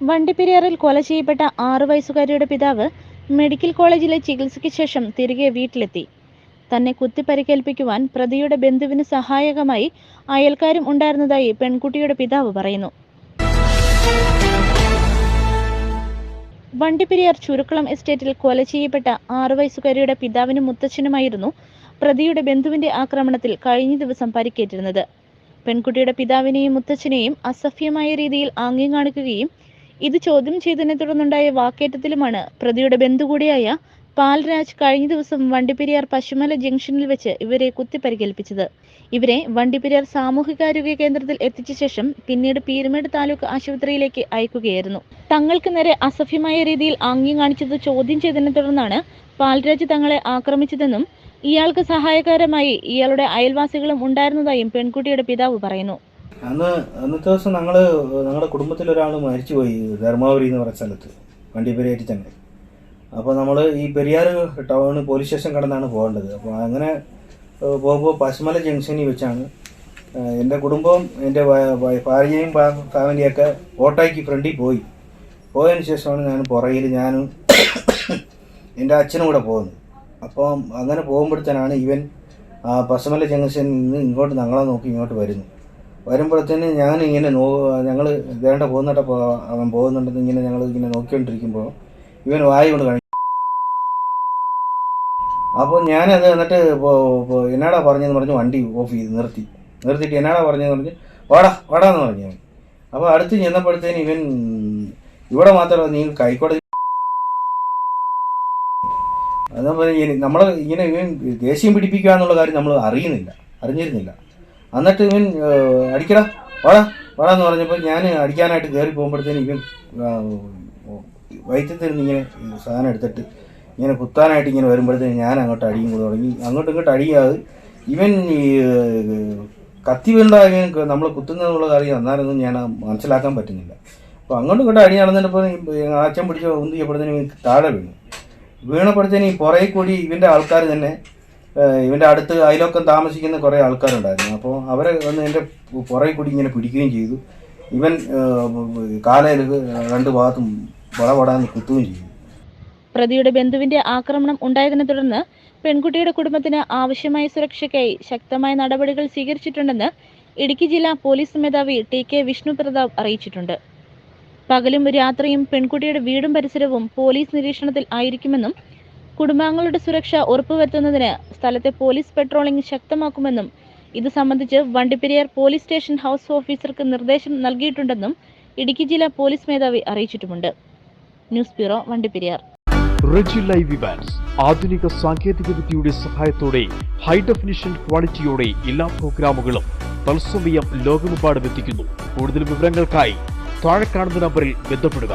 വണ്ടിപ്പെരിയാറിൽ കൊല ചെയ്യപ്പെട്ട ആറു വയസ്സുകാരിയുടെ പിതാവ് മെഡിക്കൽ കോളേജിലെ ചികിത്സയ്ക്ക് ശേഷം തിരികെ വീട്ടിലെത്തി. തന്നെ കുത്തിപ്പരിക്കേൽപ്പിക്കുവാൻ പ്രതിയുടെ ബന്ധുവിന് സഹായകമായി അയൽക്കാരും ഉണ്ടായിരുന്നതായി പെൺകുട്ടിയുടെ പിതാവ് പറയുന്നു. വണ്ടിപ്പെരിയാർ ചുരുക്കളം എസ്റ്റേറ്റിൽ കൊല ചെയ്യപ്പെട്ട ആറു വയസ്സുകാരിയുടെ പിതാവിനും മുത്തച്ഛനുമായിരുന്നു പ്രതിയുടെ ബന്ധുവിന്റെ ആക്രമണത്തിൽ കഴിഞ്ഞ ദിവസം പരിക്കേറ്റിരുന്നത്. പെൺകുട്ടിയുടെ പിതാവിനെയും മുത്തച്ഛനെയും അസഭ്യമായ രീതിയിൽ ആംഗ്യം കാണിക്കുകയും ഇത് ചോദ്യം ചെയ്തതിനെ തുടർന്നുണ്ടായ വാക്കേറ്റത്തിലുമാണ് പ്രതിയുടെ ബന്ധു കൂടിയായ പാൽരാജ് കഴിഞ്ഞ ദിവസം വണ്ടിപ്പെരിയാർ പശുമല ജംഗ്ഷനിൽ വെച്ച് ഇവരെ കുത്തിപ്പരിക്കേൽപ്പിച്ചത് ഇവരെ വണ്ടിപ്പെരിയാർ സാമൂഹികാരോഗ്യ കേന്ദ്രത്തിൽ എത്തിച്ച ശേഷം പിന്നീട് പീരുമേട് താലൂക്ക് ആശുപത്രിയിലേക്ക് അയക്കുകയായിരുന്നു. തങ്ങൾക്ക് നേരെ അസഭ്യമായ രീതിയിൽ ആംഗ്യം കാണിച്ചത് ചോദ്യം ചെയ്തതിനെ തുടർന്നാണ് പാൽരാജ് തങ്ങളെ ആക്രമിച്ചതെന്നും ഇയാൾക്ക് സഹായകരമായി ഇയാളുടെ അയൽവാസികളും ഉണ്ടായിരുന്നതായും പെൺകുട്ടിയുടെ പിതാവ് പറയുന്നു. അന്ന് അന്നത്തെ ദിവസം ഞങ്ങൾ ഞങ്ങളുടെ കുടുംബത്തിൽ ഒരാൾ മരിച്ചുപോയി ധർമാവരി എന്ന് പറഞ്ഞ സ്ഥലത്ത് വണ്ടിപ്പെരിയാറ്റിൽ തന്നെ അപ്പോൾ നമ്മൾ ഈ പെരിയാർ ടൗൺ പോലീസ് സ്റ്റേഷൻ കടന്നാണ് പോകേണ്ടത്. അപ്പോൾ അങ്ങനെ പോകുമ്പോൾ പശുമല ജംഗ്ഷനിൽ വെച്ചാണ് എന്റെ കുടുംബവും എന്റെ ഭാര്യയും ഫാമിലിയൊക്കെ ഓട്ടോയ്ക്ക് ഫ്രണ്ടിൽ പോയി. പോയതിന് ശേഷമാണ് ഞാൻ പുറകിൽ ഞാനും എന്റെ അച്ഛനും കൂടെ പോകുന്നത്. അപ്പോൾ അങ്ങനെ പോകുമ്പോഴത്തേനാണ് ഇവൻ പശുമല ജംഗ്ഷനിൽ നിന്ന് ഇങ്ങോട്ട് ഞങ്ങളെ നോക്കി ഇങ്ങോട്ട് വരുന്നു വരുമ്പോഴത്തേന് ഞാൻ ഇങ്ങനെ നോ ഞങ്ങൾ വേണ്ട പോകുന്നിട്ടപ്പോൾ അവൻ പോകുന്നുണ്ടെന്ന് ഇങ്ങനെ ഞങ്ങൾ ഇങ്ങനെ നോക്കിക്കൊണ്ടിരിക്കുമ്പോൾ ഇവൻ വായി കൊണ്ട് കാണിക്കും അപ്പോൾ ഞാനത് എന്നിട്ട് എന്നാടാ പറഞ്ഞതെന്ന് പറഞ്ഞ് വണ്ടി ഓഫ് ചെയ്ത് നിർത്തി. നിർത്തിയിട്ട് എന്നാടാ പറഞ്ഞതെന്ന് പറഞ്ഞ് വാടാ എന്ന് പറഞ്ഞു അപ്പോൾ അടുത്ത് ചെന്നപ്പോഴത്തേന് ഇവൻ ഇവിടെ മാത്രമല്ല നീ കൈക്കോടതി അതേപോലെ നമ്മൾ ഇങ്ങനെ ഇവൻ ദേഷ്യം പിടിപ്പിക്കുക എന്നുള്ള കാര്യം നമ്മൾ അറിയുന്നില്ല. അറിഞ്ഞിരുന്നില്ല. എന്നിട്ട് ഇവൻ അടിക്കടാ വാടാ വാടാ എന്ന് പറഞ്ഞപ്പോൾ ഞാൻ അടിക്കാനായിട്ട് കയറി പോകുമ്പോഴത്തേന് ഇവൻ വൈദ്യത്തിൽ നിന്ന് ഇങ്ങനെ സാധനം എടുത്തിട്ട് ഇങ്ങനെ കുത്താനായിട്ട് ഇങ്ങനെ വരുമ്പോഴത്തേന് ഞാൻ അങ്ങോട്ട് അടിയും കൂടെ തുടങ്ങി. അങ്ങോട്ടും ഇങ്ങോട്ട് അടിയാതെ ഇവൻ ഈ കത്തി വീണ്ട നമ്മൾ കുത്തുന്നതെന്നുള്ള കാര്യം എന്നാലൊന്നും ഞാൻ മനസ്സിലാക്കാൻ പറ്റുന്നില്ല. അപ്പോൾ അങ്ങോട്ടും ഇങ്ങോട്ട് അടി നടന്നിട്ടപ്പോൾ അച്ഛൻ പിടിച്ച് ഉന്തിയപ്പോഴത്തേന് ചെയ്യപ്പെടുന്നതിന് താഴെ വീണു. വീണപ്പോഴത്തേന് ഈ പുറകെ കൂടി ഇവന്റെ ആൾക്കാർ തന്നെ ഇവന്റെ അടുത്ത് അതിലൊക്കെ താമസിക്കുന്ന കുറേ ആൾക്കാരുണ്ടായിരുന്നു. അപ്പോൾ അവരെ വന്ന് എന്റെ പുറകെ കൂടി ഇങ്ങനെ പിടിക്കുകയും ചെയ്തു. ഇവൻ കാലയിൽ രണ്ട് ഭാഗത്തും വളവടാന്ന് കുത്തുകയും ചെയ്തു. പ്രതിയുടെ ബന്ധുവിന്റെ ആക്രമണം ഉണ്ടായതിനെ തുടർന്ന് പെൺകുട്ടിയുടെ കുടുംബത്തിന് ആവശ്യമായ സുരക്ഷയ്ക്കായി ശക്തമായ നടപടികൾ സ്വീകരിച്ചിട്ടുണ്ടെന്ന് ഇടുക്കി ജില്ലാ പോലീസ് മേധാവി ടി കെ വിഷ്ണു പ്രതാപ് അറിയിച്ചിട്ടുണ്ട്. പകലും രാത്രിയും പെൺകുട്ടിയുടെ വീടും പരിസരവും പോലീസ് നിരീക്ഷണത്തിൽ ആയിരിക്കുമെന്നും കുടുംബാംഗങ്ങളുടെ സുരക്ഷ ഉറപ്പുവരുത്തുന്നതിന് സ്ഥലത്തെ പോലീസ് പെട്രോളിംഗ് ശക്തമാക്കുമെന്നും ഇത് സംബന്ധിച്ച് വണ്ടിപ്പെരിയാർ പോലീസ് സ്റ്റേഷൻ ഹൗസ് ഓഫീസർക്ക് നിർദ്ദേശം നൽകിയിട്ടുണ്ടെന്നും ഇടുക്കി ജില്ലാ പോലീസ് മേധാവി അറിയിച്ചിട്ടുമുണ്ട്. News bureau Vandiperiyar. Reji live Evans ആധുനിക സാങ്കേതിക വിദ്യയുടെ സഹായത്തോടെ ഹൈ ഡെഫിനിഷൻ ക്വാളിറ്റിയോടെ എല്ലാ പ്രോഗ്രാമുകളും തത്സമയം ലോകമെമ്പാടും എത്തിക്കുന്നു. കൂടുതൽ വിവരങ്ങൾക്കായി താഴെ കാണുന്ന നമ്പറിൽ ബന്ധപ്പെടുക.